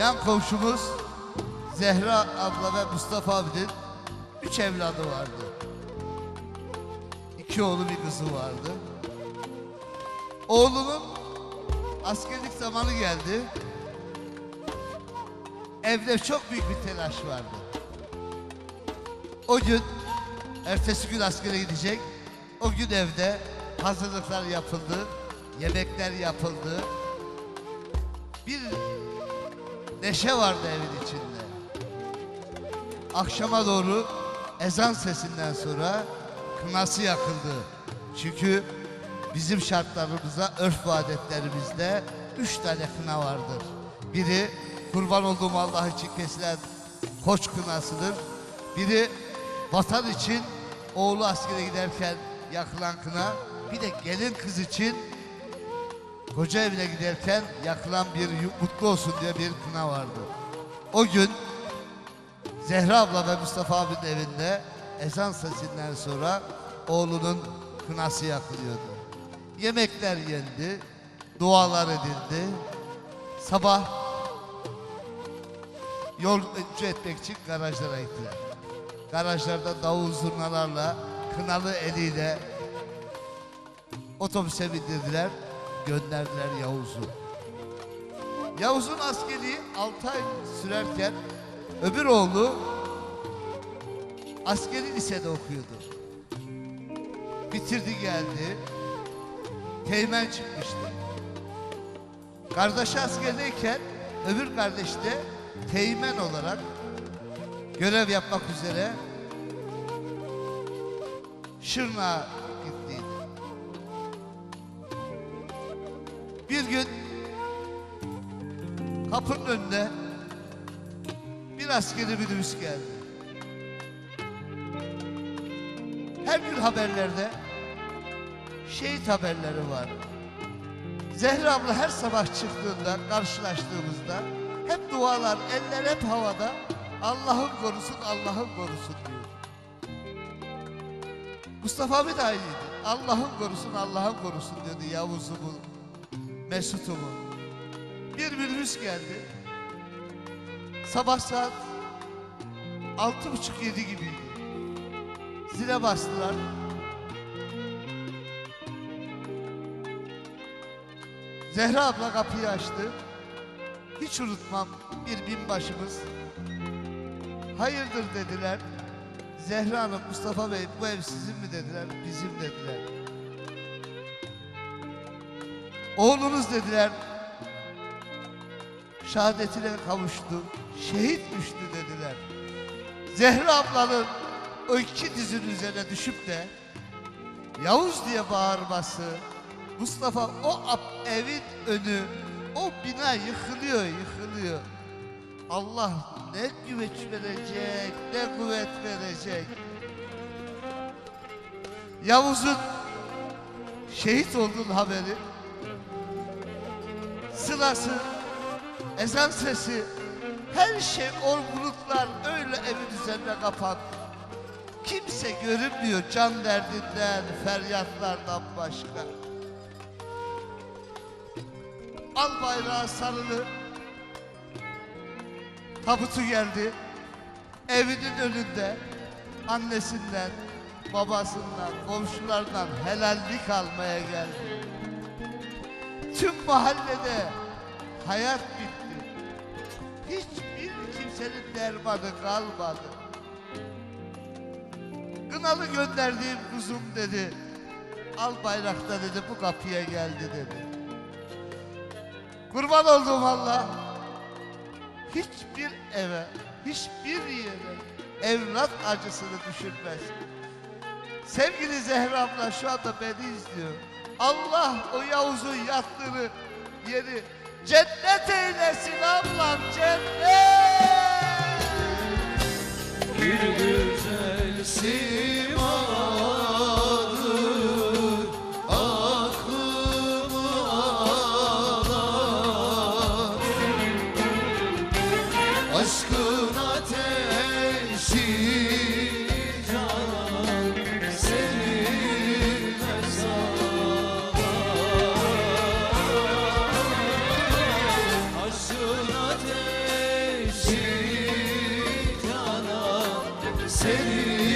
Yan komşumuz Zehra abla ve Mustafa abinin üç evladı vardı. İki oğlu bir kızı vardı. Oğlunun askerlik zamanı geldi. Evde çok büyük bir telaş vardı. O gün, ertesi gün askere gidecek. O gün evde hazırlıklar yapıldı, yemekler yapıldı. Bir neşe vardı evin içinde. Akşama doğru ezan sesinden sonra kınası yakıldı. Çünkü bizim şartlarımızda, örf ve adetlerimizde üç tane kına vardır. Biri kurban olduğum Allah için kesilen koç kınasıdır. Biri vatan için oğlu askere giderken yakılan kına. Bir de gelin kız için koca evine giderken yakılan bir mutlu olsun diye bir kına vardı. O gün Zehra abla ve Mustafa abinin evinde ezan sesinden sonra oğlunun kınası yakılıyordu. Yemekler yendi, dualar edildi. Sabah yol etmek için garajlara gittiler. Garajlarda davul zurnalarla, kınalı eliyle otobüse bindirdiler, gönderdiler Yavuz'u. Yavuz'un askerliği 6 ay sürerken öbür oğlu askeri lisede okuyordu. Bitirdi geldi. Teğmen çıkmıştı. Kardeşi askerdeyken öbür kardeş de teğmen olarak görev yapmak üzere Şırnak'a gittiydi. Bir gün kapının önüne bir askeri minibüs geldi. Her gün haberlerde şehit haberleri var. Zehra abla her sabah çıktığında, karşılaştığımızda hep dualar, eller hep havada. Allah'ın korusun, Allah'ın korusun diyor. Mustafa abi de aynıydı. Allah'ın korusun, Allah'ın korusun diyordu Yavuz'umu, Mesut'umu. Bir minibüs geldi. Sabah saat altı buçuk yedi gibiydi. Zile bastılar. Zehra abla kapıyı açtı. Hiç unutmam bir binbaşımız. Hayırdır dediler. Zehra Hanım, Mustafa Bey bu ev sizin mi dediler, bizim dediler. Oğlunuz dediler, şehadetine kavuştu, şehit dediler. Zehra ablanın o iki dizin üzerine düşüp de Yavuz diye bağırması, Mustafa o evin önü, o bina yıkılıyor, yıkılıyor. Allah ne güveç verecek, ne kuvvet verecek. Yavuz'un şehit olduğu haberi, sırası, ezan sesi, her şey o bulutlar öyle evin üzerine kapandı. Kimse görünmüyor can derdinden, feryatlardan başka. Al bayrağı sarılı, tabutu geldi. Evinin önünde annesinden, babasından, komşulardan helallik almaya geldi. Tüm mahallede hayat bitti. Hiçbir kimsenin dermanı kalmadı. Kınalı gönderdiğim kuzum dedi. Al bayrakta dedi bu kapıya geldi dedi. Kurban olduğum Allah hiçbir eve, hiçbir yere evlat acısını düşürmez. Sevgili Zehra abla şu anda beni izliyor. Allah o Yavuz'un yattığı yeri cennet eylesin ablam cennet. Bir güzel aklımı alan Aşkın seni.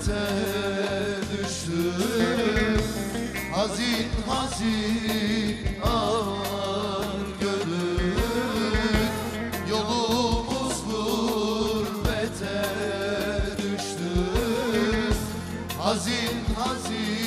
Gurbete düştüm. Hazin hazin ağlar gönül. Yolumuz gurbete düştü Hazin hazin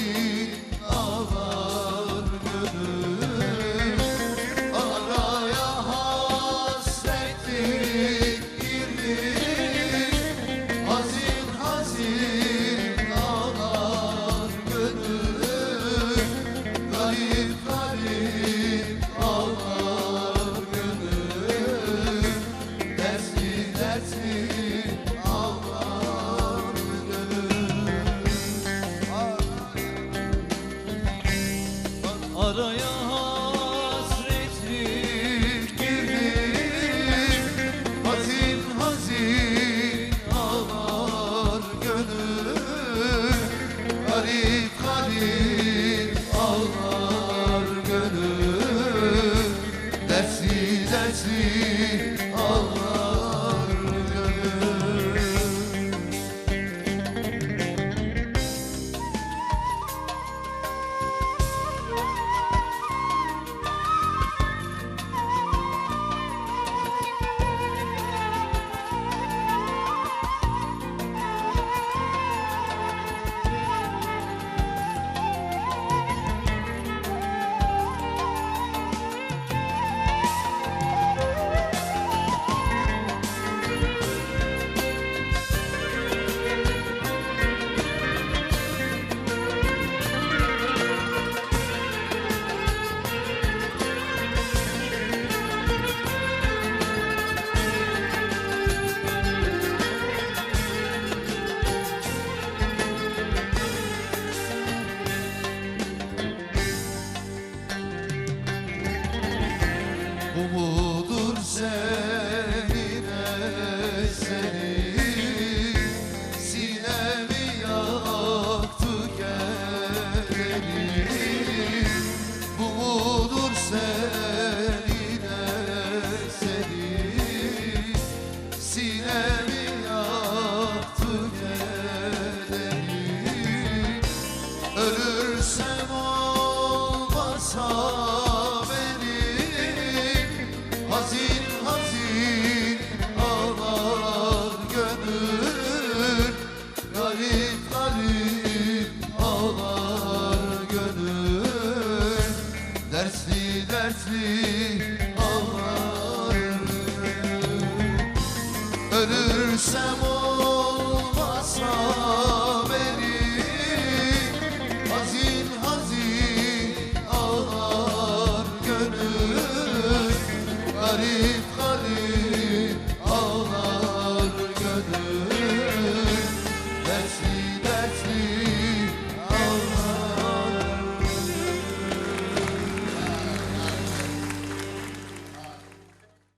Bu mudur sen? yarim